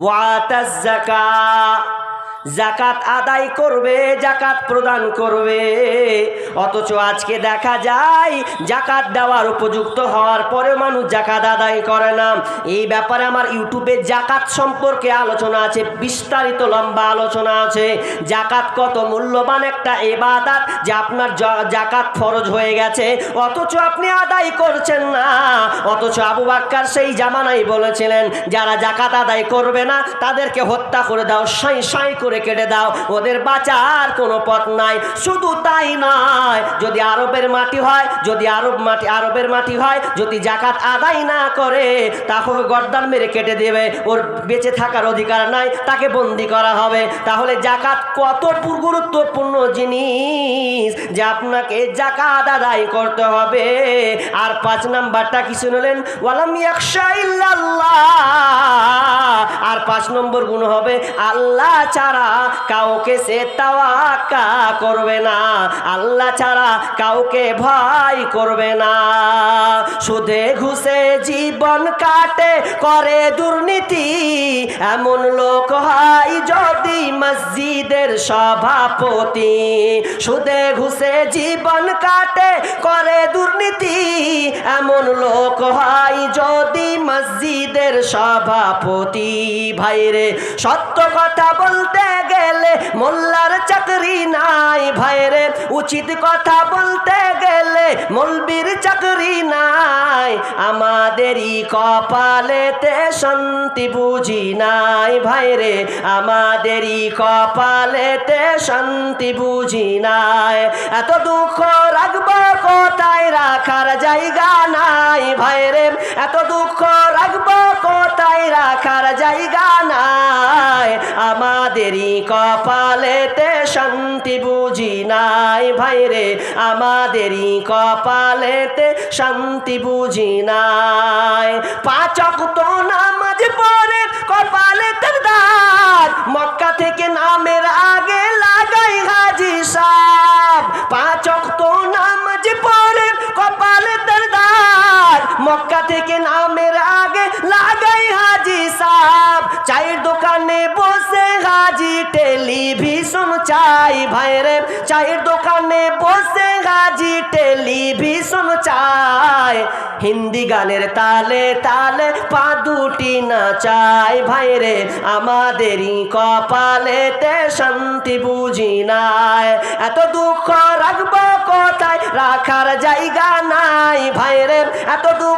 ওয়াতাজ জাকা জাকাত আদায় করবে, জাকাত প্রদান করবে। অথচ আজকে দেখা যায়, জাকাত দেওয়ার উপযুক্ত হওয়ার পরে মানুষ জাকাত আদায় করে না। এই ব্যাপারে আমার ইউটিউবে জাকাত সম্পর্কে আলোচনা আছে, বিস্তারিত লম্বা আলোচনা আছে। জাকাত কত মূল্যবান একটা এবাদাত যে আপনার জাকাত ফরজ হয়ে গেছে। অথচ আপনি আদায় করছেন না। অথচ আবু বাক্কার সেই জামানাই বলেছিলেন, যারা জাকাত আদায় করবে না, তাদেরকে হত্যা করে দাও, সাই সাই করে কেটে দাও। ওদের বাঁচার কোনো পথ নাই। শুধু তাই নয়, যদি আরবের মাটি হয়, যদি আরব মাটি, আরবের মাটি হয়, যদি জাকাত আদায় না করে, তাহলে গর্দান মেরে কেটে দেবে। ওর বেঁচে থাকার অধিকার নাই, তাকে বন্দি করা হবে। তাহলে জাকাত কত গুরুত্বপূর্ণ জিনিস যে আপনাকে জাকাত আদায় করতে হবে। আর পাঁচ নাম্বারটা কি শুনলেন? আর পাঁচ নম্বর গুণ হবে, আল্লাহ ছাড়া কাউকে সে তাওয়াক্কা করবে না। আল্লাহ ছাড়া কাউকে ভয় করবে না। সুদে ঘুষে জীবন কাটে, করে দুর্নীতি। এমন লোক হয় যদি মসজিদের সভাপতি। সুদে ঘুষে জীবন কাটে, করে দুর্নীতি। এমন লোক হয় যদি মসজিদের সভাপতি। ভাইরে, সত্য কথা বলতে গেলে মোল্লার চাকরি নাই ভাইরে, উচিত কথা বলতে গেলে মলবির চাকরি নাই। আমাদেরই কপালেতে শান্তি বুঝি নাই ভাইরে, আমাদেরই কপালেতে শান্তি বুঝি নাই। এত দুঃখ রাখব কোথায়? রাখার জায়গা নাই ভাইরে, এত দুঃখ রাখব কোথায়? রাখার জায়গা নাই। আমাদেরই কপালেতে শান্তি বুঝি নাই ভাইরে আমাদেরই কপালেতে শান্তি বুঝি নাই। পাচক তো নামাজ পরে কপালে তার মক্কা থেকে নামের আগে লাগাই হাজি সাহ মক্কা থেকে নামের আগে লাগাই হাজি সাহ চায়ের দোকানে বসে হাজি টেলিভিশন চাই। ভাইরে, চায়ের দোকানে বসে হাজি টেলিভিশন চাই। হিন্দি গানের তালে তালে পা দুটি না চাই ভাইরে, আমাদেরই কপালেতে শান্তি বুঝি নাই। এত দুঃখ রাখব কোথায়? রাখার জায়গা নাই। ভাইরে, এত দুঃখ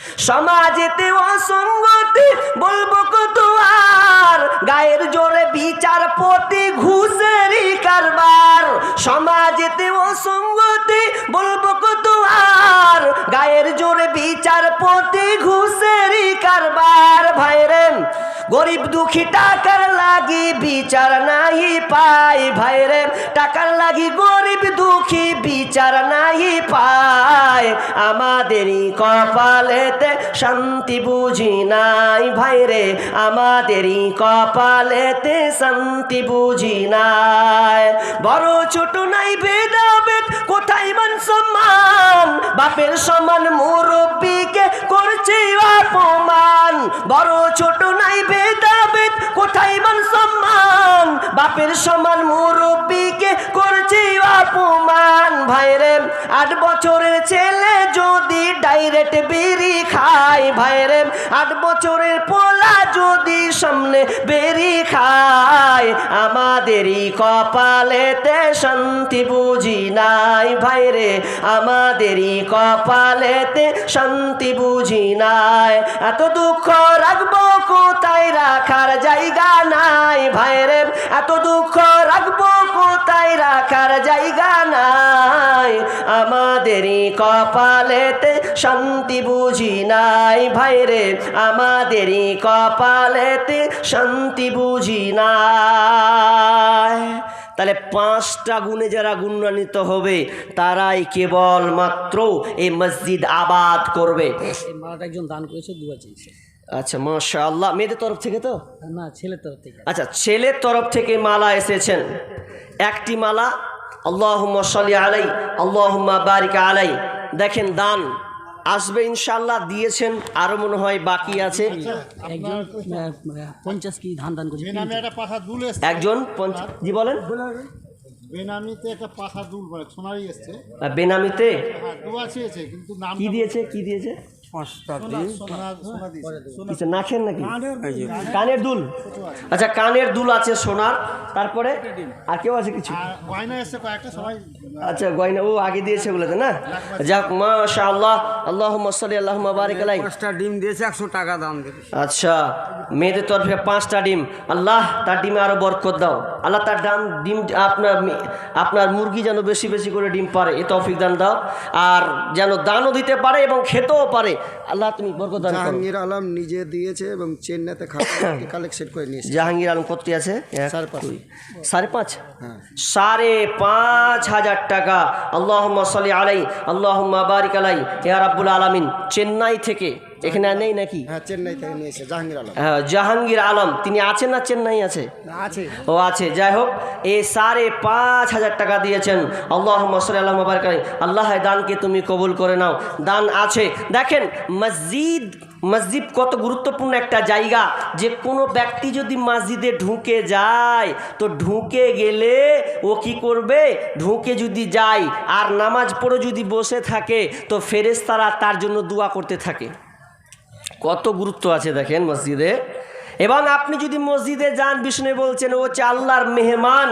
সমাজেতে অসঙ্গতি, বলব কত আর গায়ের জোরে বিচারপতি ঘুষেরই কারবার। সমাজেতে অসঙ্গতি, বলব কত আর গায়ের জোরে বিচারপতি ঘুষেরই কারবার। ভাইরে, গরিব দুঃখী টাকার লাগি বিচার নাই পাই ভাইরে টাকার লাগি গরিব দুঃখী বিচার নাই পায় আমাদেরই কপালেতে শান্তি বুঝি নাই ভাইরে আমাদেরই কপালেতে শান্তি বুঝি নাই। বড় ছোট নাই ভেদাভেদ, কোথায় মান সম্মান? বাপের সমান মুরব্বীকে করছে অপমান। বড় ছোট নাই ভেদাভেদ, কোথায় মান সম্মান? বাপের সমান মুরব্বীকে করছি অপমান। ভাইরে আট বছরের ছেলে যদি ডাইরেক্ট বেরি খায় ভাইরে আট বছরের পোলা যদি সামনে বেরি খায়, আমাদেরই কপালেতে শান্তি বুঝি নাই ভাইরে আমাদেরই কপালেতে শান্তি বুঝি নাই। এত দুঃখ রাখব কোথায় রাখার জায়গা নাই ভাইরে এত দুঃখ রাখব কোথায় রাখার জায়গা নাই। আমাদেরই কপালেতে শান্তি বুঝি নাই ভাইরে আমাদেরই কপালেতে শান্তি বুঝি নাই। তাহলে পাঁচটা গুণে যারা গুণান্বিত হবে তারাই কেবল মাত্র এই মসজিদ আবাদ করবে। একজন দান করেছে দুবার চেয়েছে। আচ্ছা মাশা আল্লাহ মেয়েদের তরফ থেকে তো? না ছেলের তরফ থেকে। আচ্ছা ছেলের তরফ থেকে মালা এসেছেন। একটি মালা আল্লাহ সাল্লি আলাই আল্লাহ বারিক আলাই দেখেন দান আসবে ইনশাল্লাহ দিয়েছেন আরও মনে হয় বাকি আছে। একজন পঞ্চাশ কি ধান দান একজন জি বলেন। বেনামিতে একটা পাখা দুল মানে সোনারি এসছে। বেনামিতে? হ্যাঁ দোয়া চেয়েছে কিন্তু নাম কি দিয়েছে কি দিয়েছে? সোনা কিছু নাখেন নাকি? কানের দুল। আচ্ছা কানের দুল? আছে সোনার। তারপরে আর কেউ আছে কিছু? আচ্ছা গয়না ও আগে দিয়েছে বলেছে না? যাক মাশা আল্লাহ আল্লাহ সাল্লি আল্লাহ বারিক আলাই পাঁচটা ডিম দিয়েছে একশো টাকা দাম আচ্ছা মেয়েদের তরফে পাঁচটা ডিম। আল্লাহ তার ডিমে আরও বরকত দাও। আল্লাহ তার ডাম ডিম আপনার আপনার মুরগি যেন বেশি বেশি করে ডিম পারে এ তৌফিক দান দাও। আর যেন দানও দিতে পারে এবং খেতেও পারে। আল্লাহ তুমি বরকদান করো। জাহাঙ্গীর আলম নিজে দিয়েছে এবং চেন্নাইতে কালেকশন করে নিয়েছে। জাহাঙ্গীর আলম কতটি আছে? সাড়ে পাঁচ। সাড়ে পাঁচ? হ্যাঁ। সাড়ে পাঁচ হাজার টাকা। আল্লাহ সাল্লি আলাই আল্লাহ বারিক আলাই ইয়া রাব্বুল আলমিন চেন্নাই থেকে এখানে নেই নাকি? হ্যাঁ চেন্নাই থেকে নিয়েছে জাহাঙ্গীর আলম। হ্যাঁ, জাহাঙ্গীর আলম। তিনি আছেন না চেন্নাই আছে? আছে। ও আছে। যাই হোক এই সাড়ে পাঁচ হাজার টাকা দিয়েছেন। আল্লাহ মসল আল্লাহ আল্লাহ দানকে তুমি কবুল করে নাও। দান আছে। দেখেন মসজিদ মসজিদ কত গুরুত্বপূর্ণ একটা জায়গা। যে কোনো ব্যক্তি যদি মসজিদে ঢুকে যায় তো ঢুকে গেলে ও কি করবে? ঢুকে যদি যায় আর নামাজ পড়ে যদি বসে থাকে তো ফেরেস্তারা তার জন্য দোয়া করতে থাকে। কত গুরুত্ব আছে দেখেন মসজিদে? এবং আপনি যদি মসজিদে যান, বিষ্ণু বলছেন, ও হচ্ছে আল্লাহর মেহমান।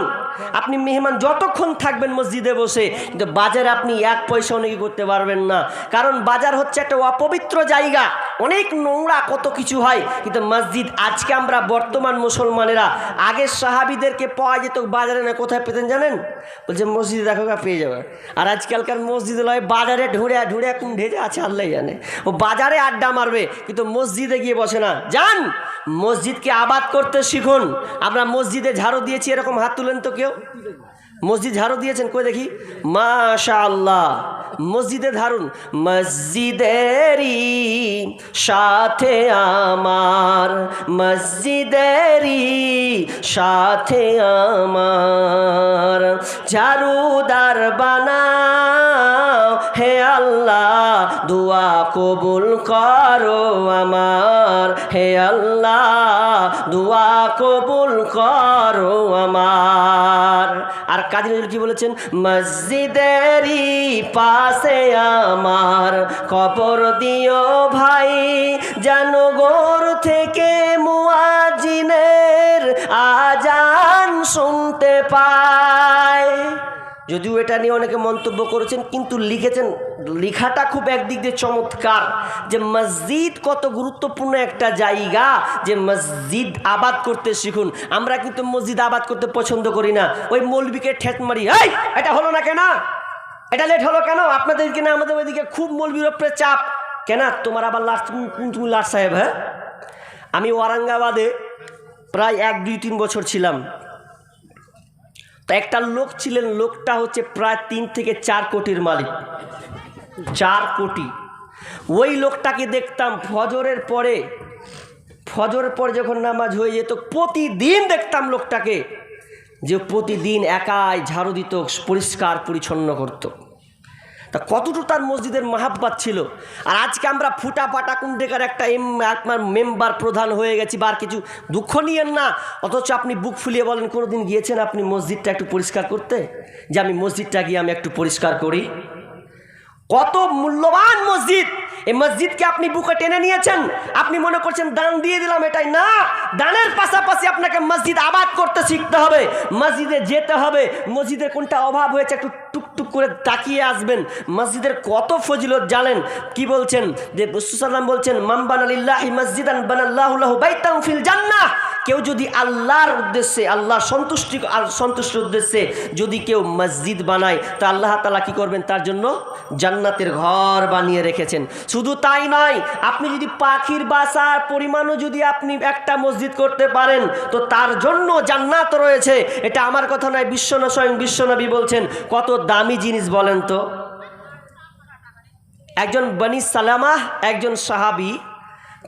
আপনি মেহমান যতক্ষণ থাকবেন মসজিদে বসে, কিন্তু বাজারে আপনি এক পয়সা অনেকে করতে পারবেন না। কারণ বাজার হচ্ছে একটা অপবিত্র জায়গা, অনেক নোংরা কত কিছু হয়, কিন্তু মসজিদ আজকে আমরা বর্তমান মুসলমানেরা, আগের সাহাবিদেরকে পাওয়া যেত বাজারে না, কোথায় পেতেন জানেন? বলছে, মসজিদে দেখো পেয়ে যাবে। আর আজকালকার মসজিদে লয়, বাজারে ঢুড়ে ঢুড়ে কোন ঢেজে আছে, আল্লাহ জানে। ও বাজারে আড্ডা মারবে, কিন্তু মসজিদে গিয়ে বসে না। যান! মসজিদকে আবাদ করতে শিখুন। আমরা মসজিদে ঝাড়ু দিয়েছি, এরকম হাত তুলেন তো কেউ? মসজিদ ঝাড়ু দিয়েছেন, কই দেখি? মাশা আল্লাহ মসজিদে ধারুন মসজিদেরই সাথে আমার, মসজিদেরই সাথে আমার। ঝাড়ুদার বানাও হে আল্লাহ, দোয়া কবুল করো আমার। হে আল্লাহ, দোয়া কবুল করো আমার। আর কাজী নজরুল কি বলেছেন, মসজিদেরই পাশে আমার। কবর দিও ভাই, যেন গোর থেকে মুয়াজিনের আজান শুনতে পায়। যদিও এটা নিয়ে অনেকে মন্তব্য করেছেন, কিন্তু লিখেছেন, লেখাটা খুব একদিক দিয়ে চমৎকার যে মসজিদ কত গুরুত্বপূর্ণ একটা জায়গা যে মসজিদ আবাদ করতে শিখুন। আমরা কিন্তু মসজিদ আবাদ করতে পছন্দ করি না। ওই মৌলবিকে ঠেট মারি এই এটা হলো না কেন? এটা লেট হলো কেন? আপনাদের কিনা আমাদের ওইদিকে খুব মৌলবির ওপরে চাপ? কেন? তোমার আবার লাট তুমি লাট সাহেব হ্যাঁ? আমি ওয়ারাঙ্গাবাদে প্রায় এক দুই তিন বছর ছিলাম। একটা লোক ছিলেন, লোকটা হচ্ছে প্রায় তিন থেকে চার কোটির মালিক। চার কোটি। ওই লোকটাকে দেখতাম ফজরের পরে ফজরের পরে যখন নামাজ হয়ে যেত, প্রতিদিন দেখতাম লোকটাকে যে প্রতিদিন একাই ঝাড়ু দিত, পরিষ্কার পরিচ্ছন্ন করতো। তা কতটুকু তার মসজিদের মাহাব্বাত ছিল? আর আজকে আমরা ফুটা পাটা কুণ্ডেকার একটা এম আপনার মেম্বার প্রধান হয়ে গেছি, বা কিছু দুঃখ নিয়েন না। অথচ আপনি বুক ফুলিয়ে বলেন কোনো দিন গিয়েছেন আপনি মসজিদটা একটু পরিষ্কার করতে? যে আমি মসজিদটা গিয়ে আমি একটু পরিষ্কার করি। কত মূল্যবান মসজিদ! এই মসজিদকে আপনি বুকে টেনে নিয়েছেন? আপনি মনে করছেন দান দিয়ে দিলাম, এটাই না। দানের পাশাপাশি আপনাকে মসজিদ আবাদ করতে শিখতে হবে। মসজিদে যেতে হবে। মসজিদের কোনটা অভাব হয়েছে একটু টুকটুক করে তাকিয়ে আসবেন। মসজিদের কত ফজিলত জানেন? কি বলছেন? যে সাল্লাম বলছেন মাম্বান আলিল্লাহি মসজিদান বানাল্লাহুল্লাহ বাইতাম ফিল জান্নাহ। কেউ যদি আল্লাহর উদ্দেশ্যে, আল্লাহ সন্তুষ্টি সন্তুষ্টির উদ্দেশ্যে যদি কেউ মসজিদ বানায়, তা আল্লাহ তালা কি করবেন? তার জন্য জান্নাতের ঘর বানিয়ে রেখেছেন। শুধু তাই নয়, আপনি যদি পাখির বাসার পরিমাণও যদি আপনি একটা মসজিদ করতে পারেন, তো তার জন্য জান্নাত রয়েছে। এটা আমার কথা নয় বিশ্বন স্বয়ং বিশ্বনবী বলছেন। কত দামি জিনিস বলেন তো? একজন বনি সালামাহ, একজন সাহাবি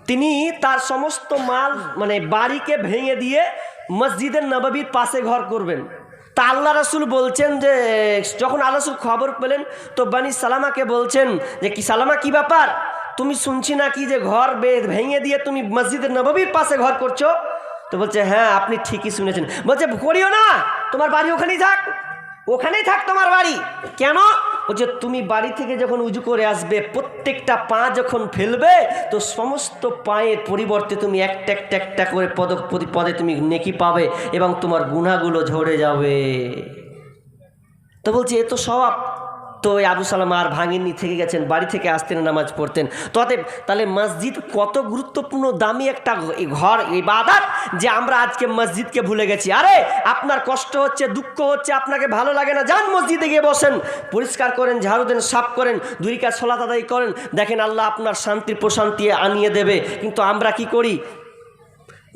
তিনি তার সমস্ত মাল মানে বাড়িকে ভেঙে দিয়ে মসজিদের নবাবির পাশে ঘর করবেন। তা আল্লাহ রসুল বলছেন যে, যখন আল্লাহ রসুল খবর পেলেন, তো বানি সালামাকে বলছেন যে, কি সালামা, কি ব্যাপার? তুমি শুনছি না কি যে ঘর ভেঙে দিয়ে তুমি মসজিদের নবাবির পাশে ঘর করছ? তো বলছে হ্যাঁ আপনি ঠিকই শুনেছেন। বলছে করিও না, তোমার বাড়ি ওখানেই থাক ওখানেই থাক তোমার বাড়ি। কেন? বলছে তুমি বাড়ি থেকে যখন উজু করে আসবে, প্রত্যেকটা পা যখন ফেলবে, তো সমস্ত পায়ের পরিবর্তে তুমি একটা একটা একটা করে পদক প্রতি পদে তুমি নেকি পাবে এবং তোমার গুণাগুলো ঝরে যাবে। তো বলছি, এ তো স্বভাব। তো ওই আবু সালাম আর ভাঙেননি, থেকে গেছেন, বাড়ি থেকে আসতেন, নামাজ পড়তেন। তো অতএব তাহলে মসজিদ কত গুরুত্বপূর্ণ, দামি একটা ঘর, ইবাদত যে আমরা আজকে মসজিদকে ভুলে গেছি। আরে, আপনার কষ্ট হচ্ছে, দুঃখ হচ্ছে, আপনাকে ভালো লাগে না, যান মসজিদে গিয়ে বসেন। পরিষ্কার করেন, ঝাড়ু দেন, সাফ করেন, দুই কাজ সলাত করেন। দেখেন আল্লাহ আপনার শান্তির প্রশান্তি আনিয়ে দেবে। কিন্তু আমরা কি করি?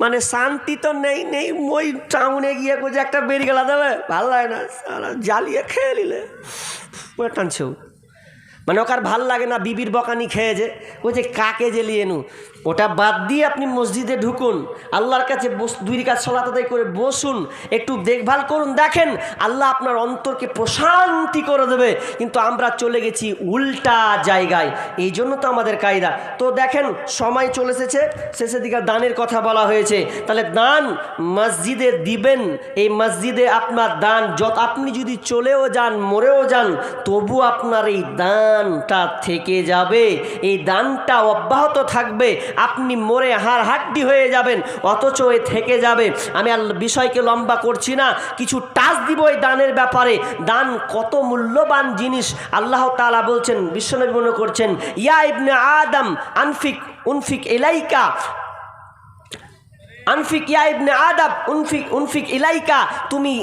মানে শান্তি তো নেই নেই। ওই টাউনে গিয়ে কোথায় একটা বেরিয়ে গেলা দেবে, ভালো লাগে না। জ্বালিয়ে খেয়ে নিলে। টানছেও মানে ওকার ভালো লাগে না, বিবির বকানি খেয়েছে বলছে কাকে জ্বালিয়ে নু ওটা বাদ দিয়ে আপনি মসজিদে ঢুকুন, আল্লাহর কাছে বস দুই কাজ সলাত আদায় করে বসুন, একটু দেখভাল করুন, দেখেন আল্লাহ আপনার অন্তরকে প্রশান্তি করে দেবে। কিন্তু আমরা চলে গেছি উল্টা জায়গায়। এই জন্য তো আমাদের কায়দা। তো দেখেন, সময় চলে এসেছে, শেষের দিকে দানের কথা বলা হয়েছে। তাহলে দান মসজিদে দিবেন, এই মসজিদে আপনার দান যত আপনি যদি চলেও যান, মরেও যান, তবু আপনার এই দানটা থেকে যাবে, এই দানটা অব্যাহত থাকবে, আপনি মরে হাড় হাড্ডি হয়ে যাবেন, অথচ এ থেকে যাবে। আমি আর বিষয়কে লম্বা করছি না, কিছু টাচ দিব এই দানের ব্যাপারে। দান কত মূল্যবান জিনিস, আল্লাহ তাআলা বলছেন, বিশ্বনবী করছেন, ইয়া ইবনে আদম আনফিক, উনফিক এলাইকা আনফিক ইয়া ইবনে আদাব উনফিক উনফিক ইলাইকা। তুমি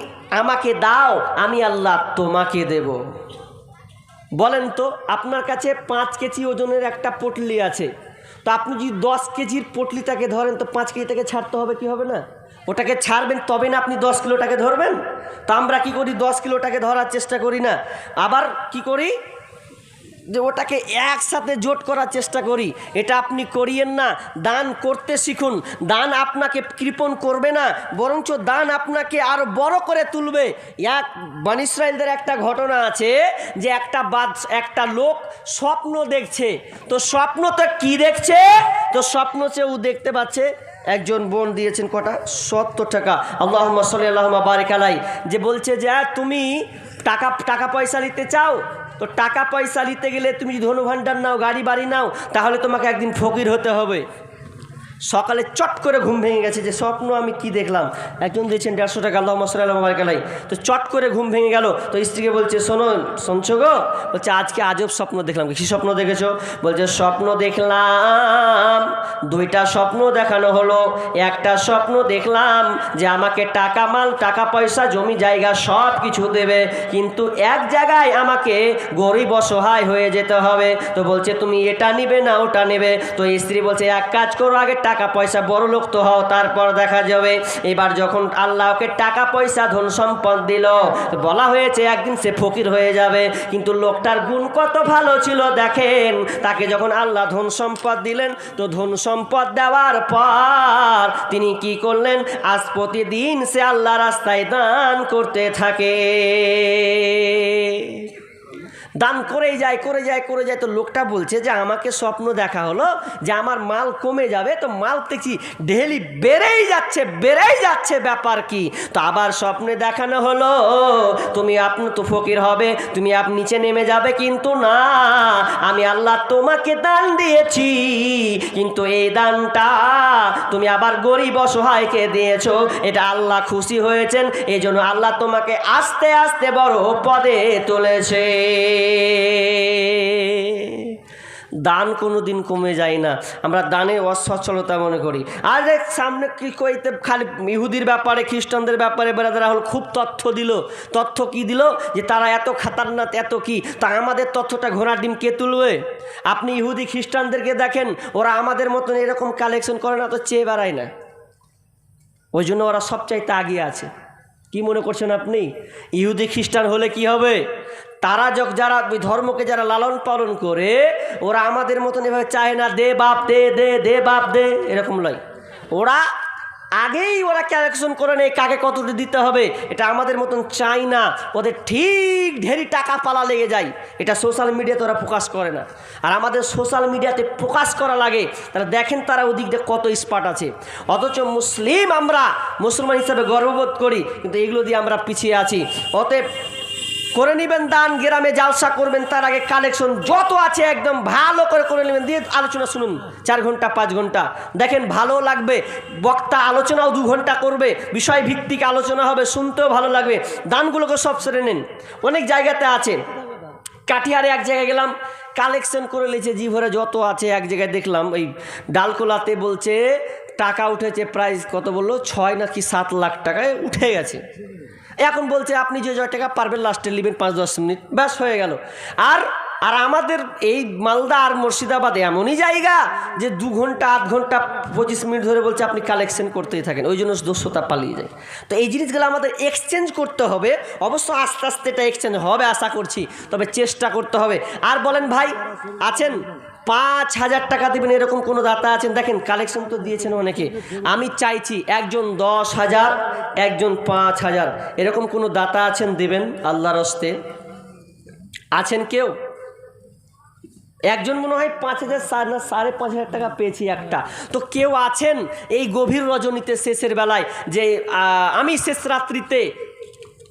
আমাকে দাও, আমি আল্লাহ তোমাকে দেব। বলেন তো, আপনার কাছে পাঁচ কেজি ওজনের একটা পটলি আছে। তো আপনি যদি দশ কেজির পটলিটাকে ধরেন, তো পাঁচ কেজিটাকে ছাড়তে হবে কি হবে না? ওটাকে ছাড়বেন তবে না আপনি দশ কিলোটাকে ধরবেন? তো আমরা কী করি, দশ কিলোটাকে ধরার চেষ্টা করি না। আবার কি করি যে ওটাকে একসাথে জোট করার চেষ্টা করি। এটা আপনি করিয়েন না দান করতে শিখুন। দান আপনাকে কৃপণ করবে না বরঞ্চ দান আপনাকে আরও বড় করে তুলবে। এক বানিসরাইলদের একটা ঘটনা আছে যে একটা বাদ একটা লোক স্বপ্ন দেখছে। তো স্বপ্ন তো কি দেখছে? তো স্বপ্ন সে ও দেখতে পাচ্ছে একজন বোন দিয়েছেন কটা? সত্তর টাকা। আল্লাহ সাল্লি আল্লাহ বারিক আলাই যে বলছে যে আহ, তুমি টাকা টাকা পয়সা নিতে চাও তো টাকা পয়সা নিতে গেলে তুমি যদি ধনু ভাণ্ডার নাও, গাড়ি বাড়ি নাও, তাহলে তোমাকে একদিন ফকির হতে হবে। সকালে চট করে ঘুম ভেঙে গেছে যে স্বপ্ন আমি কি দেখলাম? একজন দিয়েছেন দেড়শো টাকা আল্লাহ মশলা বারকালাই তো চট করে ঘুম ভেঙে গেল, তো স্ত্রীকে বলছে, শোনো, শুনছো গো? বলছে, আজকে আজব স্বপ্ন দেখলাম। কী স্বপ্ন দেখেছ? বলছে, স্বপ্ন দেখলাম, দুইটা স্বপ্ন দেখানো হলো। একটা স্বপ্ন দেখলাম যে আমাকে টাকা মাল, টাকা পয়সা, জমি, জায়গা সব কিছু দেবে। কিন্তু এক জায়গায় আমাকে গরিব অসহায় হয়ে যেতে হবে। তো বলছে, তুমি এটা নিবে না, ওটা নেবে। তো স্ত্রী বলছে, এক কাজ করো, আগে টাকা পয়সা বড় লোক তো হও, তারপর দেখা যাবে এবার যখন আল্লাহ ওকে টাকা পয়সা ধন সম্পদ দিল বলা হয়েছে একদিন সে ফকির হয়ে যাবে। কিন্তু লোকটার গুণ কত ভালো ছিল দেখেন, তাকে যখন আল্লাহ ধন সম্পদ দিলেন, তো ধন সম্পদ দেওয়ার পর তিনি কি করলেন? আজ প্রতিদিন সে আল্লাহ রাস্তায় দান করতে থাকে। দান করেই যায়, করে যায় করে যায়। তো লোকটা বলছে যে, আমাকে স্বপ্ন দেখা হলো যে, আমার মাল কমে যাবে। তো মাল দেখছি, ডেলি বেড়েই যাচ্ছে বেড়েই যাচ্ছে, ব্যাপার কি? তো আবার স্বপ্নে দেখানো হলো, তুমি আপনি তো ফকির হবে, তুমি আপ নিচে নেমে যাবে। কিন্তু না, আমি আল্লাহ তোমাকে দান দিয়েছি, কিন্তু এই দানটা তুমি আবার গরিব অসহায়কে দিয়েছ। এটা আল্লাহ খুশি হয়েছেন এই জন্য আল্লাহ তোমাকে আস্তে আস্তে বড় পদে তুলেছে। দান কোনো দিন কমে যায় না। আমরা দানে অসচ্ছলতা মনে করি। আর সামনে কি কইতে খালি ইহুদির ব্যাপারে, খ্রিস্টানদের ব্যাপারে বেড়াদারা হল খুব তথ্য দিল। তথ্য কি দিল? যে তারা এত খাতারনাথ, এত কি? তা আমাদের তথ্যটা ঘোড়ার ডিম কে তুলবে? আপনি ইহুদি খ্রিস্টানদেরকে দেখেন, ওরা আমাদের মতন এরকম কালেকশন করে না, তো চেয়ে বেড়ায় না। ওই জন্য ওরা সবচাইতে আগিয়ে আছে। কি মনে করছেন আপনি? ইহুদি খ্রিস্টান হলে কি হবে? তারা যখন যারা ওই ধর্মকে যারা লালন পালন করে, ওরা আমাদের মতন এভাবে চায় না, দে বাপ, দে দে দে বাপ, দে, এরকম লয়। ওরা আগেই ওরা ক্যালেকশন করে নেয় কাকে কতটা দিতে হবে। এটা আমাদের মতন চাই না। ওদের ঠিক ঢেরি টাকা পালা লেগে যায়। এটা সোশ্যাল মিডিয়াতে ওরা প্রকাশ করে না। আর আমাদের সোশ্যাল মিডিয়াতে প্রকাশ করা লাগে তারা দেখেন তারা ওদিক দিয়ে কত স্পাট আছে। অথচ মুসলিম আমরা মুসলমান হিসাবে গর্ববোধ করি, কিন্তু এগুলো দিয়ে আমরা পিছিয়ে আছি। অতএব করে নেবেন দান, গ্রামে জালসা করবেন, তার আগে কালেকশন যত আছে একদম ভালো করে করে নেবেন। দিয়ে আলোচনা শুনুন, চার ঘণ্টা, পাঁচ ঘণ্টা। দেখেন ভালো লাগবে, বক্তা আলোচনাও দু ঘণ্টা করবে, বিষয় ভিত্তিক আলোচনা হবে, শুনতেও ভালো লাগবে। দানগুলোকে সব সেরে নেন। অনেক জায়গাতে আছে। কাঠিয়ারে এক জায়গায় গেলাম কালেকশন করে নিয়েছে, জি ভরে যত আছে এক জায়গায় দেখলাম ওই ডালকোলাতে বলছে, টাকা উঠেছে প্রাইস কত বলল? ছয় নাকি সাত লাখ টাকায় উঠে গেছে। এখন বলছে, আপনি যে জয় টাকা পারবেন লাস্টে নেবেন পাঁচ দশ মিনিট। ব্যাস, হয়ে গেল। আর আর আমাদের এই মালদা আর মুর্শিদাবাদ এমনই জায়গা যে দু ঘণ্টা, আধ ঘণ্টা, পঁচিশ মিনিট ধরে বলছে আপনি কালেকশন করতেই থাকেন, ওই জন্য দস্যতা পালিয়ে যায়। তো এই জিনিসগুলো আমাদের এক্সচেঞ্জ করতে হবে, অবশ্য আস্তে আস্তে এটা এক্সচেঞ্জ হবে আশা করছি, তবে চেষ্টা করতে হবে। আর বলেন ভাই, আছেন? পাঁচ হাজার টাকা দেবেন, এরকম কোনো দাতা আছেন? দেখেন কালেকশন তো দিয়েছেন অনেকে। আমি চাইছি একজন দশ হাজার, একজন পাঁচ হাজার। এরকম কোনো দাতা আছেন দেবেন? আল্লাহর হস্তে। আছেন কেউ? একজন মনে হয় পাঁচ হাজার সাড়ে না সাড়ে পাঁচ হাজার টাকা পেয়েছি একটা। তো কেউ আছেন এই গভীর রজনীতে শেষের বেলায় যে আমি শেষ রাত্রিতে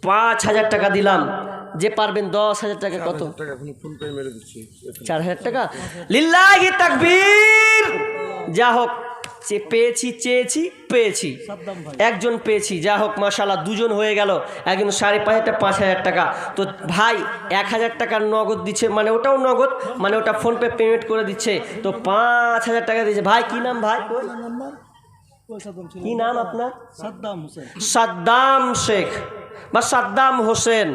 পাঁচ হাজার টাকা দিলাম যে পারবেন দশ হাজার টাকা কত? চার হাজার টাকা? লিল্লাহি তাকবীর! যা হোক পেয়েছি চেয়েছি পেয়েছি। একজন পেয়েছি যা হোক মাশাল্লাহ দুজন হয়ে গেল। একজন সাড়ে পাঁচ হাজার পাঁচ হাজার টাকা। তো ভাই এক হাজার টাকার নগদ দিচ্ছে মানে ওটাও নগদ মানে ওটা ফোনপে পেমেন্ট করে দিচ্ছে। তো পাঁচ হাজার টাকা দিচ্ছে ভাই কি নাম ভাই? কি নাম আপনার? সাদ্দাম হোসেন। সাদ্দাম শেখ বা সাদ্দাম হোসেন।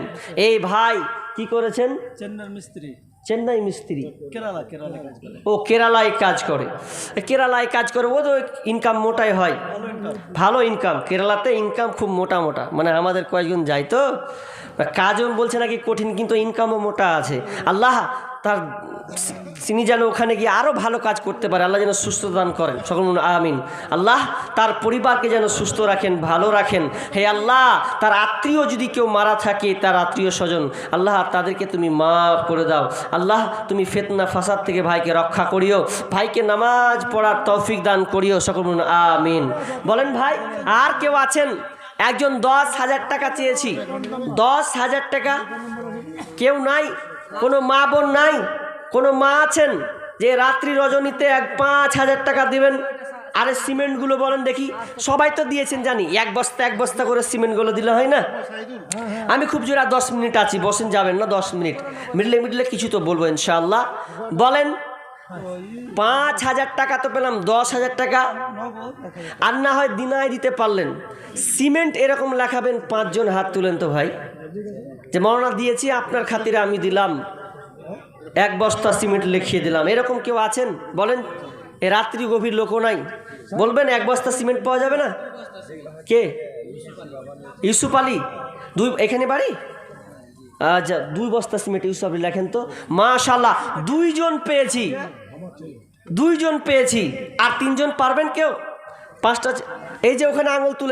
এই ভাই কি করেছেন? চেন্নার মিস্ত্রি। চেন্নাই মিস্ত্রি। ও কেরালায় কাজ করে। কেরালায় কাজ করে ও তো ইনকাম মোটাই হয়। ভালো ইনকাম কেরালাতে ইনকাম খুব মোটা মোটা। মানে আমাদের কয়েকজন যায় তো কাজও বলছে নাকি কঠিন কিন্তু ইনকামও মোটা আছে। আল্লাহ তার তিনি যেন ওখানে গিয়ে আরও ভালো কাজ করতে পারে, আল্লাহ যেন সুস্থ দান করেন। সকল আমিন। আল্লাহ তার পরিবারকে যেন সুস্থ রাখেন, ভালো রাখেন। হে আল্লাহ, তার আত্মীয় যদি কেউ মারা থাকে, তার আত্মীয় স্বজন, আল্লাহ, তাদেরকে তুমি মাফ করে দাও। আল্লাহ, তুমি ফেতনা, ফাসাদ থেকে ভাইকে রক্ষা করিও। ভাইকে নামাজ পড়ার তৌফিক দান করিও। সকল আমিন। বলেন ভাই, আর কেউ আছেন? একজন দশ হাজার টাকা চেয়েছি। দশ হাজার টাকা কেউ নাই? কোনো মা বোন নাই? কোনো মা আছেন যে রাত্রি রজনীতে এক পাঁচ হাজার টাকা দিবেন? আরে সিমেন্টগুলো বলেন দেখি। সবাই তো দিয়েছেন জানি। এক বস্তা এক বস্তা করে সিমেন্টগুলো দিলে হয় না? আমি খুব জোরে দশ মিনিট আছি, বসেন যাবেন না দশ মিনিট। মিডলে মিডলে কিছু তো বলব ইনশাআল্লাহ। বলেন, পাঁচ হাজার টাকা তো পেলাম, দশ হাজার টাকা। আর না হয় দিনায় দিতে পারলেন। সিমেন্ট এরকম লেখাবেন, পাঁচজন হাত তুলেন তো ভাই। যে মরনা দিয়েছি, আপনার খাতিরে আমি দিলাম। এক বস্তা সিমেন্ট লিখিয়ে দিলাম। এরকম কেউ আছেন? বলেন, এ রাত্রি গভীর লোকও নাই। বলবেন, এক বস্তা সিমেন্ট পাওয়া যাবে না? কে? ইউসুফ আলী? দুই, এখানে বাড়ি? আচ্ছা দুই বস্তা সিমেন্ট ইউসুফ আলী লেখেন তো। মাশাল্লাহ দুইজন পেয়েছি। দুইজন পেয়েছি। আর তিনজন পারবেন কেউ? পাঁচটা, এই যে ওখানে আঙুল তুলে